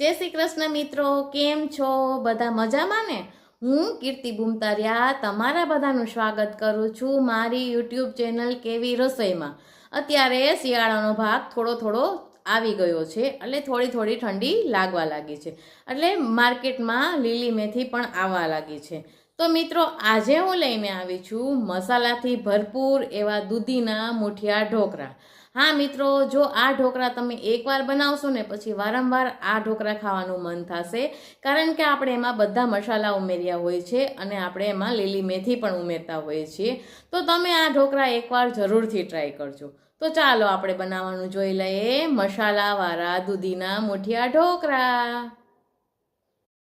જય શ્રી કૃષ્ણ મિત્રો, કેમ છો? બધા મજામાં ને? હું કીર્તિ બુમતારિયા તમારા બધાનું સ્વાગત કરું છું મારી યુટ્યુબ ચેનલ કેવી રસોઈમાં. અત્યારે શિયાળાનો ભાગ થોડો થોડો આવી ગયો છે, એટલે થોડી થોડી ઠંડી લાગવા લાગી છે. એટલે માર્કેટમાં લીલી મેથી પણ આવવા લાગી છે. તો મિત્રો, આજે હું લઈને આવી છું મસાલાથી ભરપૂર એવા દૂધીના મુઠિયા ઢોકળા હા મિત્રો, જો આ ઢોકળા તમે એકવાર બનાવશો ને પછી વારંવાર આ ઢોકળા ખાવાનું મન થશે. કારણ કે આપણે એમાં બધા મસાલા ઉમેર્યા હોય છે અને આપણે એમાં લીલી મેથી પણ ઉમેરતા હોઈએ છીએ. તો તમે આ ઢોકળા એકવાર જરૂરથી ટ્રાય કરજો. તો ચાલો આપણે બનાવવાનું જોઈ લઈએ મસાલાવાળા દૂધીના મુઠિયા ઢોકળા.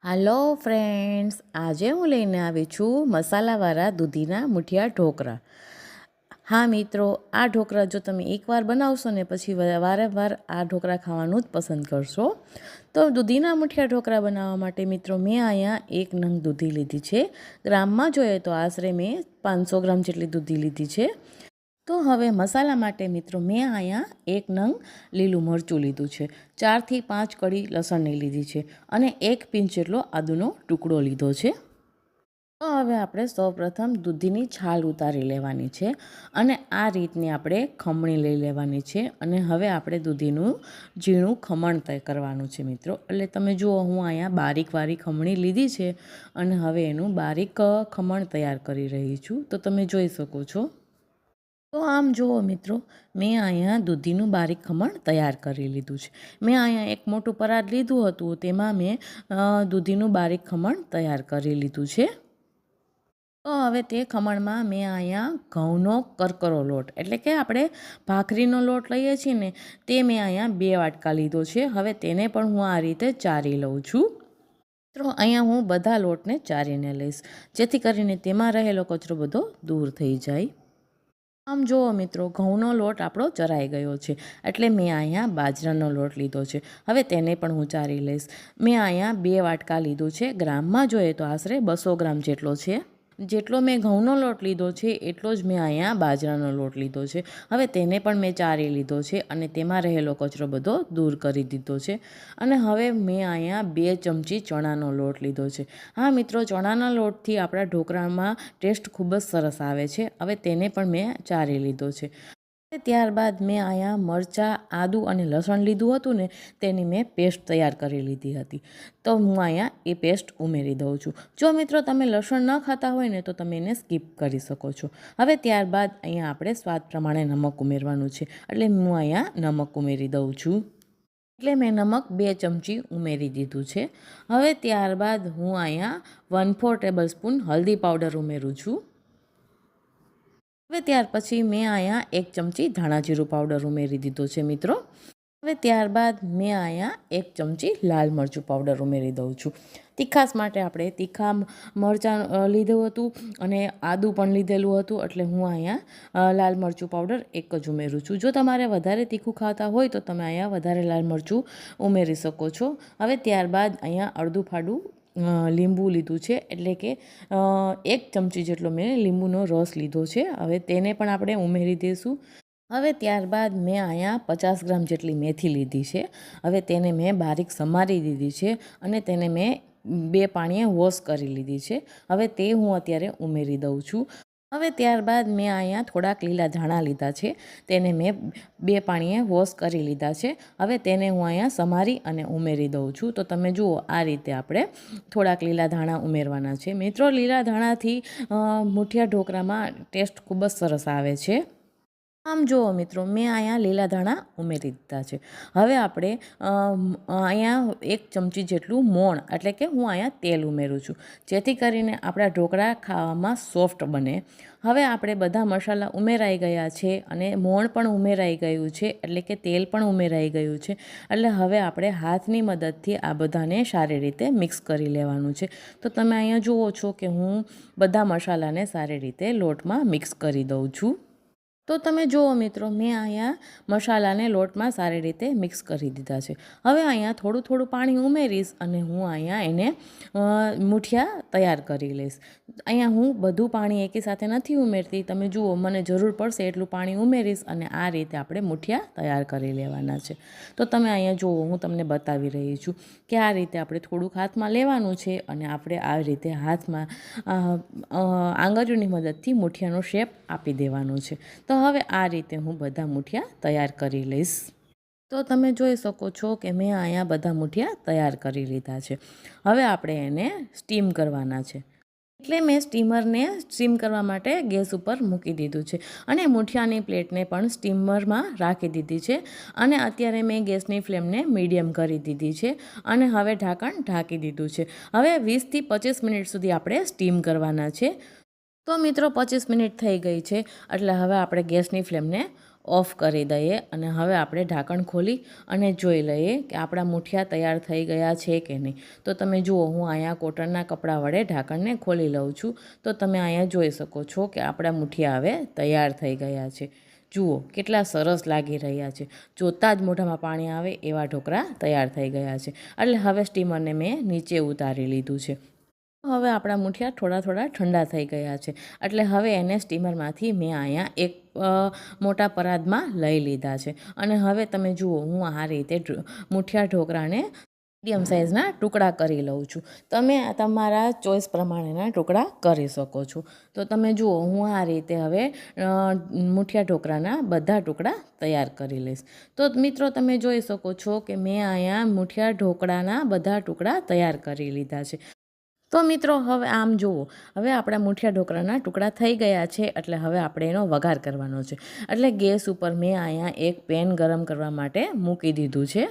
હાલો ફ્રેન્ડ્સ, આજે હું લઈને આવી છું મસાલાવાળા દૂધીના મુઠિયા ઢોકળા. હા મિત્રો, આ ઢોકળા જો તમે એકવાર બનાવશો ને પછી વારંવાર આ ઢોકળા ખાવાનું જ પસંદ કરશો. તો દૂધીના મુઠિયા ઢોકળા બનાવવા માટે મિત્રો મેં અહીંયા એક નંગ દૂધી લીધી છે. ગ્રામમાં જોઈએ તો આશરે મેં પાંચસો ગ્રામ જેટલી દૂધી લીધી છે. તો હવે મસાલા માટે મિત્રો મેં અહીંયા એક નંગ લીલું મરચું લીધું છે. ચારથી પાંચ કળી લસણની લીધી છે અને એક પિંચ જેટલો આદુનો ટુકડો લીધો છે. તો હવે આપણે સૌપ્રથમ દૂધીની છાલ ઉતારી લેવાની છે અને આ રીતની આપણે ખમણી લઈ લેવાની છે અને હવે આપણે દૂધીનું ઝીણું ખમણ તય કરવાનું છે મિત્રો. એટલે તમે જુઓ, હું અહીંયા બારીક વારી ખમણી લીધી છે અને હવે એનું બારીક ખમણ તૈયાર કરી રહી છું. તો તમે જોઈ શકો છો. તો આમ જુઓ મિત્રો, મેં અહીંયા દૂધીનું બારીક ખમણ તૈયાર કરી લીધું છે. મેં અહીંયા એક મોટું પરાત લીધું હતું, તેમાં મેં દૂધીનું બારીક ખમણ તૈયાર કરી લીધું છે. તો હવે તે ખમણમાં મેં અહીંયા ઘઉંનો કરકરો લોટ, એટલે કે આપણે ભાખરીનો લોટ લઈએ છીએ ને, તે મેં અહીંયા બે વાટકા લીધો છે. હવે તેને પણ હું આ રીતે ચારી લઉં છું. મિત્રો અહીંયા હું બધા લોટને ચારીને લઈશ, જેથી કરીને તેમાં રહેલો કચરો બધો દૂર થઈ જાય. આમ જુઓ મિત્રો, ઘઉંનો લોટ આપણો ચરાઈ ગયો છે, એટલે મેં અહીંયા બાજરાનો લોટ લીધો છે. હવે તેને પણ હું ચારી લઈશ. મેં અહીંયા બે વાટકા લીધું છે. ગ્રામમાં જોઈએ તો આશરે બસો ગ્રામ જેટલો છે. જેટલો મેં ઘઉંનો લોટ લીધો છે, એટલો જ મેં અહીંયા બાજરાનો લોટ લીધો છે. હવે તેને પણ મેં ચારી લીધો છે અને તેમાં રહેલો કચરો બધો દૂર કરી દીધો છે. અને હવે મેં અહીંયા બે ચમચી ચણાનો લોટ લીધો છે. હા, મિત્રો, ચણાના લોટથી આપણા ઢોકળામાં ટેસ્ટ ખૂબ જ સરસ આવે છે. હવે તેને પણ મેં ચારી લીધો છે. ત્યારબાદ મેં અહીંયા મરચાં, આદું અને લસણ લીધું હતું ને, તેની મેં પેસ્ટ તૈયાર કરી લીધી હતી. તો હું અહીંયા એ પેસ્ટ ઉમેરી દઉં છું. જો મિત્રો તમે લસણ ન ખાતા હોય ને, તો તમે એને સ્કીપ કરી શકો છો. હવે ત્યારબાદ અહીંયા આપણે સ્વાદ પ્રમાણે નમક ઉમેરવાનું છે. એટલે હું અહીંયા નમક ઉમેરી દઉં છું. એટલે મેં નમક બે ચમચી ઉમેરી દીધું છે. હવે ત્યારબાદ હું અહીંયા વન ફોર ટેબલ સ્પૂન હલ્દી પાવડર ઉમેરું છું. હવે ત્યાર પછી મેં અહીંયા એક ચમચી ધાણા જીરું પાવડર ઉમેરી દીધો છે મિત્રો. હવે ત્યારબાદ મેં અહીંયા એક ચમચી લાલ મરચું પાવડર ઉમેરી દઉં છું. તીખાસ માટે આપણે તીખા મરચાં લીધું હતું અને આદું પણ લીધેલું હતું એટલે હું અહીંયા લાલ મરચું પાવડર એક જ ઉમેરું છું. જો તમારે વધારે તીખું ખાતા હોય તો તમે અહીંયા વધારે લાલ મરચું ઉમેરી શકો છો. હવે ત્યારબાદ અહીંયા અડધું ફાડું લીંબુ લીધું છે. એટલે કે એક ચમચી જેટલો મેં લીંબુનો રસ લીધો છે. હવે તેને પણ આપણે ઉમેરી દઈશું હવે ત્યારબાદ મેં અહીંયા પચાસ ગ્રામ જેટલી મેથી લીધી છે. હવે તેને મેં બારીક સમારી દીધી છે અને તેને મેં બે પાણીએ વોશ કરી લીધી છે. હવે તે હું અત્યારે ઉમેરી દઉં છું. હવે ત્યારબાદ મેં અહીંયા થોડાક લીલા ધાણા લીધા છે. તેને મેં બે પાણીએ વોશ કરી લીધા છે. હવે તેને હું અહીંયા સમારી અને ઉમેરી દઉં છું. તો તમે જુઓ, આ રીતે આપણે થોડાક લીલા ધાણા ઉમેરવાના છે. મિત્રો, લીલા ધાણાથી મુઠિયા ઢોકળામાં ટેસ્ટ ખૂબ જ સરસ આવે છે. આમ જુઓ મિત્રો, મેં અહીંયા લીલા ધાણા ઉમેરી દીધા છે. હવે આપણે અહીંયા એક ચમચી જેટલું મોણ, એટલે કે હું અહીંયા તેલ ઉમેરું છું. જેથી કરીને આપણા ઢોકળા ખાવામાં સોફ્ટ બને. હવે આપણે બધા મસાલા ઉમેરાઈ ગયા છે અને મોણ પણ ઉમેરાઈ ગયું છે, એટલે કે તેલ પણ ઉમેરાઈ ગયું છે. એટલે હવે આપણે હાથની મદદથી આ બધાને સારી રીતે મિક્સ કરી લેવાનું છે. તો તમે અહીંયા જુઓ છો કે હું બધા મસાલાને સારી રીતે લોટમાં મિક્સ કરી દઉં છું. તો તમે જુઓ મિત્રો, મેં અહીંયા મસાલાને લોટમાં સારી રીતે મિક્સ કરી દીધા છે. હવે અહીંયા થોડું થોડું પાણી ઉમેરીશ અને હું અહીંયા એને મૂઠિયા તૈયાર કરી લઈશ. અહીંયા હું બધું પાણી એકી સાથે નથી ઉમેરતી. તમે જુઓ, મને જરૂર પડશે એટલું પાણી ઉમેરીશ અને આ રીતે આપણે મૂઠિયા તૈયાર કરી લેવાના છે. તો તમે અહીંયા જુઓ, હું તમને બતાવી રહી છું કે આ રીતે આપણે થોડુંક હાથમાં લેવાનું છે અને આપણે આ રીતે હાથમાં આંગળીઓની મદદથી મૂઠિયાનો શેપ આપી દેવાનો છે. તો હવે આ રીતે હું બધા મૂઠિયા તૈયાર કરી લઈશ. તો તમે જોઈ શકો છો કે મેં અહીંયા બધા મૂઠિયા તૈયાર કરી લીધા છે. હવે આપણે એને સ્ટીમ કરવાના છે. એટલે મેં સ્ટીમરને સ્ટીમ કરવા માટે ગેસ ઉપર મૂકી દીધું છે અને મૂઠિયાની પ્લેટને પણ સ્ટીમરમાં રાખી દીધી છે અને અત્યારે મેં ગેસની ફ્લેમને મીડિયમ કરી દીધી છે અને હવે ઢાંકણ ઢાંકી દીધું છે. હવે વીસથી પચીસ મિનિટ સુધી આપણે સ્ટીમ કરવાના છે. તો મિત્રો પચીસ મિનિટ થઈ ગઈ છે, એટલે હવે આપણે ગેસની ફ્લેમને ઓફ કરી દઈએ અને હવે આપણે ઢાંકણ ખોલી અને જોઈ લઈએ કે આપણા મૂઠિયા તૈયાર થઈ ગયા છે કે નહીં. તો તમે જુઓ, હું અહીંયા કોટનના કપડાં વડે ઢાંકણને ખોલી લઉં છું. તો તમે અહીંયા જોઈ શકો છો કે આપણા મૂઠિયા હવે તૈયાર થઈ ગયા છે. જુઓ, કેટલા સરસ લાગી રહ્યા છે. જોતાં જ મોઢામાં પાણી આવે એવા ઢોકળા તૈયાર થઈ ગયા છે. એટલે હવે સ્ટીમરને મેં નીચે ઉતારી લીધું છે. હવે આપણા મૂઠિયા થોડા થોડા ઠંડા થઈ ગયા છે. એટલે હવે એને સ્ટીમરમાંથી મેં અહીંયા એક મોટા પરાદમાં લઈ લીધા છે. અને હવે તમે જુઓ, હું આ રીતે મૂઠિયા ઢોકળાને મીડિયમ સાઇઝના ટુકડા કરી લઉં છું. તમે તમારા ચોઈસ પ્રમાણેના ટુકડા કરી શકો છો. તો તમે જુઓ, હું આ રીતે હવે મૂઠિયા ઢોકળાના બધા ટુકડા તૈયાર કરી લઈશ. તો મિત્રો, તમે જોઈ શકો છો કે મેં અહીંયા મૂઠિયા ઢોકળાના બધા ટુકડા તૈયાર કરી લીધા છે. તો મિત્રો, હવે આમ જુઓ. હવે આપણા મૂઠિયા ઢોકળાના ટુકડા થઈ ગયા છે, એટલે હવે આપણે એનો વઘાર કરવાનો છે. એટલે ગેસ ઉપર મેં અહીંયા એક પેન ગરમ કરવા માટે મૂકી દીધું છે.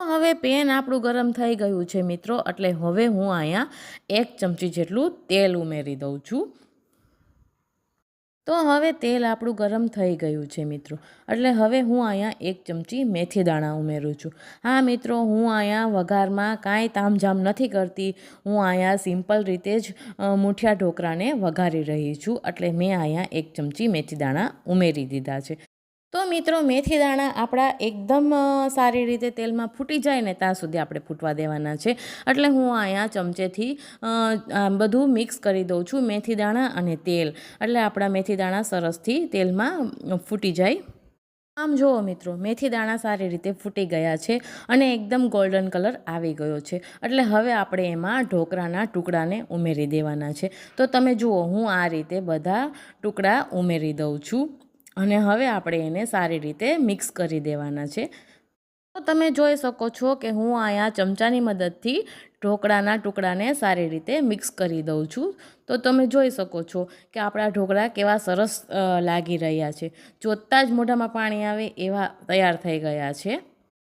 હવે પેન આપણું ગરમ થઈ ગયું છે મિત્રો, એટલે હવે હું અહીંયા એક ચમચી જેટલું તેલ ઉમેરી દઉં છું. તો હવે તેલ આપણું ગરમ થઈ ગયું છે મિત્રો. એટલે હવે હું અહીંયા એક ચમચી મેથી દાણા ઉમેરું છું. હા મિત્રો, હું અહીંયા વઘારમાં કાંઈ તામઝામ નથી કરતી. હું અહીંયા સિમ્પલ રીતે જ મૂઠિયા ઢોકળાને વઘારી રહી છું. એટલે મેં અહીંયા એક ચમચી મેથી દાણા ઉમેરી દીધા છે. તો મિત્રો મેથી દાણા આપણા એકદમ સારી રીતે તેલમાં ફૂટી જાય ને ત્યાં સુધી આપણે ફૂટવા દેવાના છે. એટલે હું અહીંયા ચમચેથી બધું મિક્સ કરી દઉં છું મેથી દાણા અને તેલ. એટલે આપણા મેથી દાણા સરસથી તેલમાં ફૂટી જાય. આમ જુઓ મિત્રો મેથી દાણા સારી રીતે ફૂટી ગયા છે અને એકદમ ગોલ્ડન કલર આવી ગયો છે. એટલે હવે આપણે એમાં ઢોકળાના ટુકડાને ઉમેરી દેવાના છે. તો તમે જુઓ, હું આ રીતે બધા ટુકડા ઉમેરી દઉં છું. અને હવે આપણે એને સારી રીતે મિક્સ કરી દેવાના છે. તો તમે જોઈ શકો છો કે હું અહીંયા ચમચાની મદદથી ઢોકળાના ટુકડાને સારી રીતે મિક્સ કરી દઉં છું. તો તમે જોઈ શકો છો કે આપણા ઢોકળા કેવા સરસ લાગી રહ્યા છે. જોતાં જ મોઢામાં પાણી આવે એવા તૈયાર થઈ ગયા છે.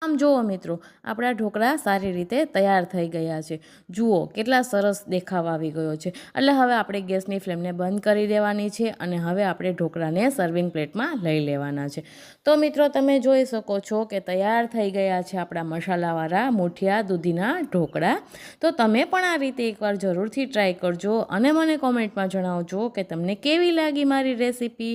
આમ જુઓ મિત્રો, આપણા ઢોકળા સારી રીતે તૈયાર થઈ ગયા છે. જુઓ, કેટલા સરસ દેખાવ આવી ગયો છે. એટલે હવે આપણે ગેસની ફ્લેમને બંધ કરી દેવાની છે અને હવે આપણે ઢોકળાને સર્વિંગ પ્લેટમાં લઈ લેવાના છે. તો મિત્રો, તમે જોઈ શકો છો કે તૈયાર થઈ ગયા છે આપણા મસાલાવાળા મૂઠિયા દૂધીના ઢોકળા. તો તમે પણ આ રીતે એકવાર જરૂરથી ટ્રાય કરજો અને મને કોમેન્ટમાં જણાવજો કે તમને કેવી લાગી મારી રેસીપી